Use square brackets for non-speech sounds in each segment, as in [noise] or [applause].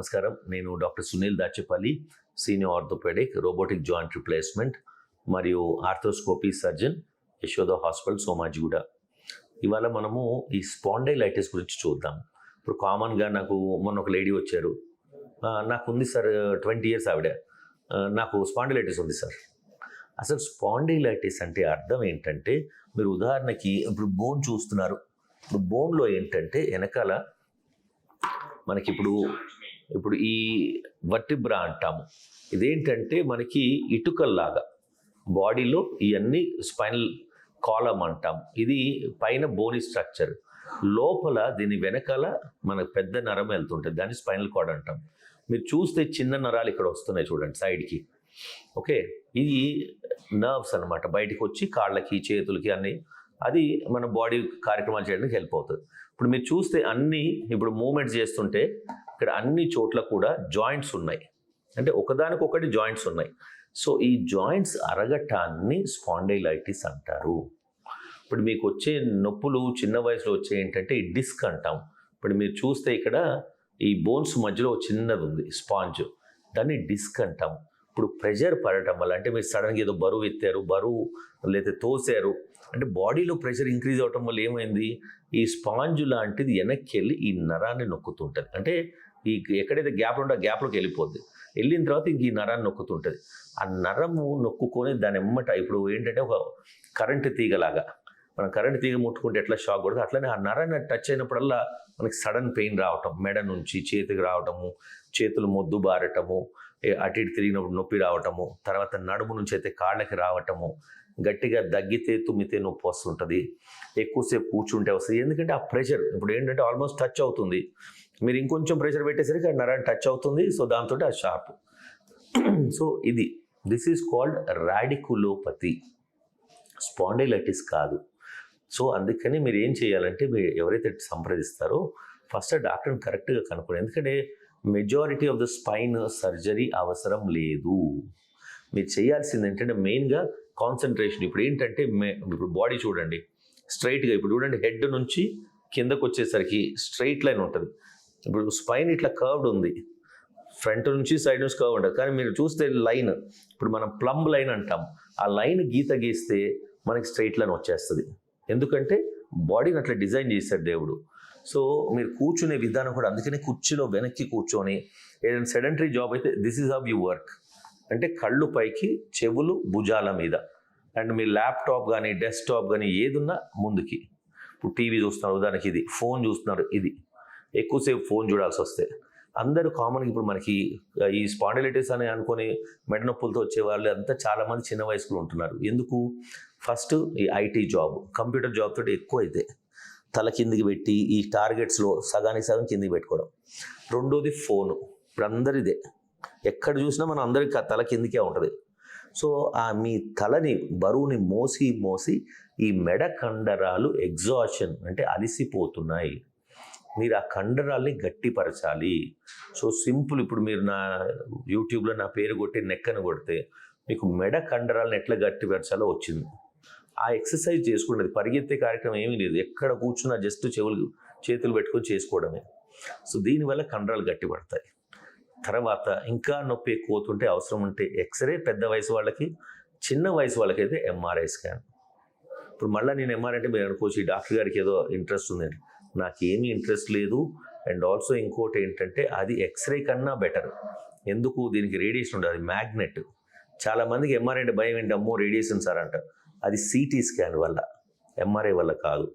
నమస్కారం. నేను doctor Sunil Dachepalli senior orthopaedic robotic joint replacement మరియు arthroscopy surgeon Yashoda hospital Somajiguda. ఇవాళ మనము ఈ స్పాండైలైటిస్ గురించి చూద్దాం. ఇప్పుడు కామన్గా నాకు మొన్న ఒక లేడీ వచ్చారు. నాకు ఉంది సార్ ట్వంటీ ఇయర్స్ ఆవిడ. నాకు స్పాండిలైటిస్ ఉంది సార్. అసలు స్పాండిలైటిస్ అంటే అర్థం ఏంటంటే మీరు ఉదాహరణకి ఇప్పుడు బోన్ చూస్తున్నారు. ఇప్పుడు బోన్లో ఏంటంటే వెనకాల మనకి ఇప్పుడు ఇప్పుడు ఈ వర్టిబ్రా అంటాము. ఇదేంటంటే మనకి ఇటుకల్లాగా బాడీలో ఇవన్నీ స్పైనల్ కాలం అంటాం ఇది పైన బోని స్ట్రక్చర్. లోపల దీని వెనకాల మన పెద్ద నరం వెళ్తుంటుంది. దాన్ని స్పైనల్ కార్డ్ అంటాం. మీరు చూస్తే చిన్న నరాలు ఇక్కడ వస్తున్నాయి చూడండి సైడ్కి. ఓకే? ఇది నర్వ్స్ అన్నమాట. బయటికి వచ్చి కాళ్ళకి చేతులకి అన్నీ అది మన బాడీ కార్యక్రమాలు చేయడానికి హెల్ప్ అవుతుంది. ఇప్పుడు మీరు చూస్తే అన్నీ ఇప్పుడు మూమెంట్స్ చేస్తుంటే ఇక్కడ అన్ని చోట్ల కూడా జాయింట్స్ ఉన్నాయి. అంటే ఒకదానికొకటి జాయింట్స్ ఉన్నాయి. సో ఈ జాయింట్స్ అరగటాన్ని స్పాండైలైటిస్ అంటారు. ఇప్పుడు మీకు వచ్చే నొప్పులు చిన్న వయసులో వచ్చే ఏంటంటే ఈ డిస్క్ అంటాం. ఇప్పుడు మీరు చూస్తే ఇక్కడ ఈ బోన్స్ మధ్యలో చిన్నది ఉంది స్పాంజ్. దాన్ని డిస్క్ అంటాం. ఇప్పుడు ప్రెషర్ పడటం వల్ల అంటే మీరు సడన్గా ఏదో బరువు ఎత్తారు బరువు లేదా తోసారు అంటే బాడీలో ప్రెషర్ ఇంక్రీజ్ అవటం వల్ల ఏమైంది? ఈ స్పాంజ్ లాంటిది వెనక్కి వెళ్ళి ఈ నరాన్ని నొక్కుతుంటుంది. అంటే ఈ ఎక్కడైతే గ్యాప్ ఉందో ఆ గ్యాప్లోకి వెళ్ళిపోద్ది. వెళ్ళిన తర్వాత ఇంక ఈ నరాన్ని నొక్కుతుంటుంది. ఆ నరము నొక్కుకొని దాని ఎమ్మట ఇప్పుడు ఏంటంటే ఒక కరెంటు తీగలాగా మనం కరెంట్ తీగ ముట్టుకుంటే ఎట్లా షాక్ కొడుతుంది? అట్లనే ఆ నరాన్ని టచ్ అయినప్పుడల్లా మనకి సడన్ పెయిన్ రావటం మెడ నుంచి చేతికి రావటము చేతులు మొద్దు బారటము అటు ఇటు తిరిగినప్పుడు నొప్పి రావటము తర్వాత నడుము నుంచి అయితే కాళ్ళకి రావటము గట్టిగా దగ్గితే తుమ్మితే నొప్పి వస్తుంటుంది ఎక్కువసేపు కూర్చుంటే వస్తుంది. ఎందుకంటే ఆ ప్రెషర్ ఇప్పుడు ఏంటంటే ఆల్మోస్ట్ టచ్ అవుతుంది. మీరు ఇంకొంచెం ప్రెషర్ పెట్టేసరికి ఆ నరాన్ని టచ్ అవుతుంది. సో దాంతో ఆ షార్ప్ [clears throat] సో ఇది. This is called radiculopathy spondylitis కాదు. సో అందుకని మీరు ఏం చేయాలంటే మీరు ఎవరైతే సంప్రదిస్తారో ఫస్ట్ డాక్టర్ని కరెక్ట్గా కనుక్కోండి. ఎందుకంటే majority of the spine surgery అవసరం లేదు. మీరు చేయాల్సింది ఏంటంటే మెయిన్గా కాన్సన్ట్రేషన్ ఇప్పుడు ఏంటంటే మే ఇప్పుడు బాడీ చూడండి. స్ట్రైట్గా ఇప్పుడు చూడండి హెడ్ నుంచి కిందకు వచ్చేసరికి స్ట్రైట్ లైన్ ఉంటుంది. ఇప్పుడు స్పైన్ ఇట్లా కర్వ్డ్ ఉంది. ఫ్రంట్ నుంచి సైడ్ నుంచి కర్వ్ ఉంటుంది. కానీ మీరు చూస్తే లైన్ ఇప్పుడు మనం ప్లంబ్ లైన్ అంటాం. ఆ లైన్ గీత గీస్తే మనకి స్ట్రైట్ లైన్ వచ్చేస్తుంది. ఎందుకంటే బాడీని అట్లా డిజైన్ చేశాడు దేవుడు. సో మీరు కూర్చునే విధానం కూడా అందుకనే కుర్చీలో వెనక్కి కూర్చొని ఏదైనా సెడెంటరీ జాబ్ అయితే this is of you work అంటే కళ్ళు పైకి చెవులు భుజాల మీద. అండ్ మీ ల్యాప్టాప్ కానీ డెస్క్టాప్ కానీ ఏదున్నా ముందుకి. ఇప్పుడు టీవీ చూస్తున్నారు ఉదాహరణకి ఇది. ఫోన్ చూస్తున్నారు ఇది. ఎక్కువసేపు ఫోన్ చూడాల్సి వస్తే. అందరూ కామన్గా ఇప్పుడు మనకి ఈ స్పాండిలైటిస్ అని అనుకొని మెడ నొప్పులతో వచ్చే వాళ్ళు అంతా చాలామంది చిన్న వయసులో ఉంటున్నారు. ఎందుకు? ఫస్ట్ ఈ ఐటీ జాబ్ కంప్యూటర్ జాబ్ తోటి ఎక్కువ అయితే తల కిందికి పెట్టి ఈ టార్గెట్స్లో సగానికి సగం కిందికి పెట్టుకోవడం. రెండోది ఫోను. ఇప్పుడు అందరిదే. ఎక్కడ చూసినా మనం అందరికి తల కిందికే ఉంటుంది. సో ఆ మీ తలని బరువుని మోసి మోసి ఈ మెడ కండరాలు ఎగ్జాషన్ అంటే అలిసిపోతున్నాయి. మీరు ఆ కండరాల్ని గట్టిపరచాలి. సో సింపుల్ ఇప్పుడు మీరు నా యూట్యూబ్లో నా పేరు కొట్టి నెక్కను కొడితే మీకు మెడ కండరాలను ఎట్లా గట్టిపరచాలో వచ్చింది. ఆ ఎక్సర్సైజ్ చేసుకునేది పరిగెత్తే కార్యక్రమం ఏమీ లేదు. ఎక్కడ కూర్చున్నా జస్ట్ చెవులు చేతులు పెట్టుకొని చేసుకోవడమే. సో దీనివల్ల కండరాలు గట్టిపడతాయి. తర్వాత ఇంకా నొప్పి ఎక్కువ అవుతుంటే అవసరం ఉంటే ఎక్స్రే పెద్ద వయసు వాళ్ళకి చిన్న వయసు వాళ్ళకైతే ఎంఆర్ఐ స్కాన్. ఇప్పుడు మళ్ళీ నేను ఎంఆర్ఐ అంటే మీరు అనుకోవచ్చు ఈ డాక్టర్ గారికి ఏదో ఇంట్రెస్ట్ ఉందండి నాకేమీ ఇంట్రెస్ట్ లేదు. అండ్ ఆల్సో ఇంకోటి ఏంటంటే అది ఎక్స్రే కన్నా బెటర్. ఎందుకు? దీనికి రేడియేషన్ ఉండదు అది మ్యాగ్నెట్. చాలామందికి ఎంఆర్ఐ అంటే భయం ఏంటి? అమ్మో రేడియేషన్ సార్ అంట అది సిటీ స్కాన్ వల్ల ఎంఆర్ఐ వల్ల కాదు.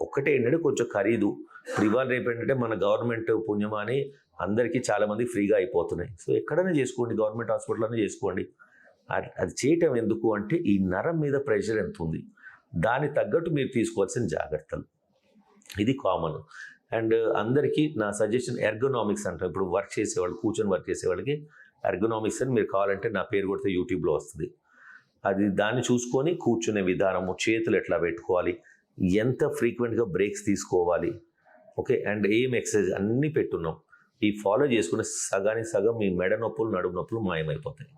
ఒక్కటే ఏంటంటే కొంచెం ఖరీదు. ఇవాళ రేపు ఏంటంటే మన గవర్నమెంట్ పుణ్యమా అని అందరికీ చాలామంది ఫ్రీగా అయిపోతున్నాయి. సో ఎక్కడైనా చేసుకోండి. గవర్నమెంట్ హాస్పిటల్లోనే చేసుకోండి. అది- అది చేయటం ఎందుకు అంటే ఈ నరం మీద ప్రెషర్ ఎంత ఉంది దానికి తగ్గట్టు మీరు తీసుకోవాల్సిన జాగ్రత్తలు. ఇది కామన్ అండ్ అందరికీ నా సజెషన్ ఎర్గోనామిక్స్ అంటారు ఇప్పుడు వర్క్ చేసేవాళ్ళు కూర్చొని వర్క్ చేసేవాళ్ళకి ఎర్గోనామిక్స్ అని మీరు కావాలంటే నా పేరు కొడితే యూట్యూబ్లో వస్తుంది. అది దాన్ని చూసుకొని కూర్చునే విధానము చేతులు ఎట్లా పెట్టుకోవాలి ఎంత ఫ్రీక్వెంట్గా బ్రేక్స్ తీసుకోవాలి ఓకే అండ్ ఏం ఎక్సర్సైజ్ అన్నీ పెట్టున్నాం. ఈ ఫాలో చేసుకునే సగానికి సగం మీ మెడ నొప్పులు నడుము నొప్పులు మాయమైపోతాయి.